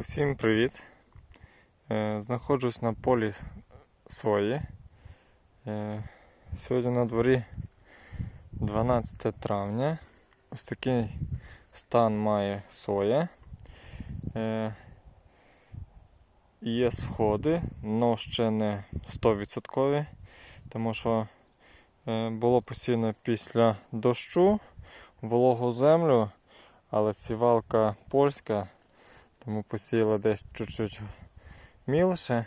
Всім привіт! Е, Знаходжусь на полі сої. Е, Сьогодні на дворі 12 травня. Ось такий стан має соя. Е, Є сходи, але ще не 100%, тому що було посіяно після дощу, вологу землю, але сівалка польська. Тому посіяла десь чуть-чуть мілше.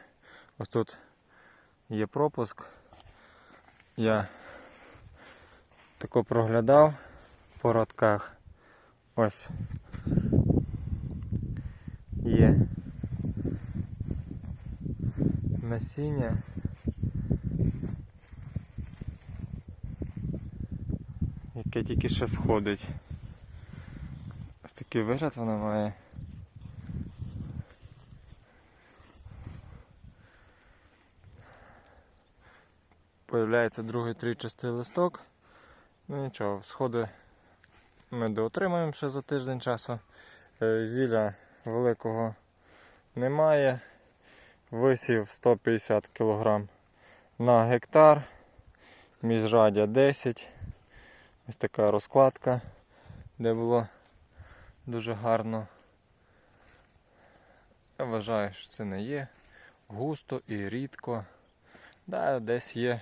Ось тут є пропуск. Я тако проглядав по радках. Ось є насіння. Яке тільки ще сходить. Ось такий вигляд вона має. Появляється другий тричастий листок. Ну нічого, сходи ми доотримаємо ще за тиждень часу. Е, Зілля великого немає. Висів 150 кг на гектар. Міжрадя 10. Ось така розкладка, де було дуже гарно. Я вважаю, що це не є густо і рідко. Да, десь є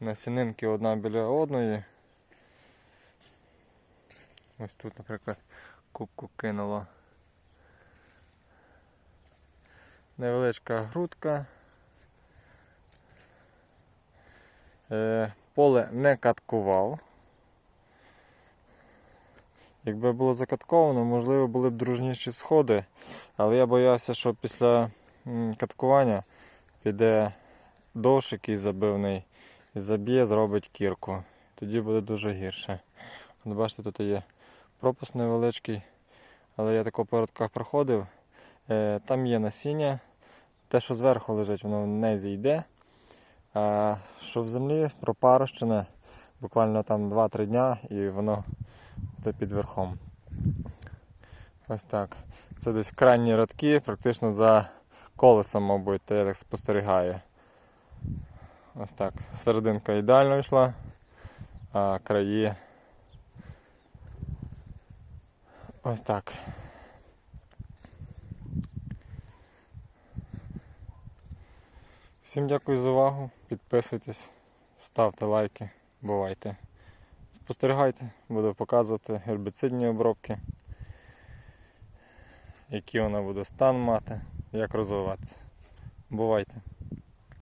насінинки одна біля одної. Ось тут, наприклад, кубку кинуло. Невеличка грудка. Е, поле не каткував. Якби було закатковано, можливо, були б дружніші сходи, але я боявся, що після каткування піде дощ якийсь забивний і заб'є, зробить кірку. Тоді буде дуже гірше. От бачите, тут є пропуск невеличкий, але я тако по радках проходив. Е, Там є насіння. Те, що зверху лежить, воно не зійде. А що в землі пропарощене, буквально там 2-3 дня і воно буде під верхом. Ось так. Це десь крайні радки, практично за колесом, мабуть, я так спостерігаю. Ось так. Серединка ідеально йшла, а краї ось так. Всім дякую за увагу. Підписуйтесь, ставте лайки, бувайте. Спостерігайте, буду показувати гербіцидні обробки, який вона буде стан мати, як розвиватися. Бувайте!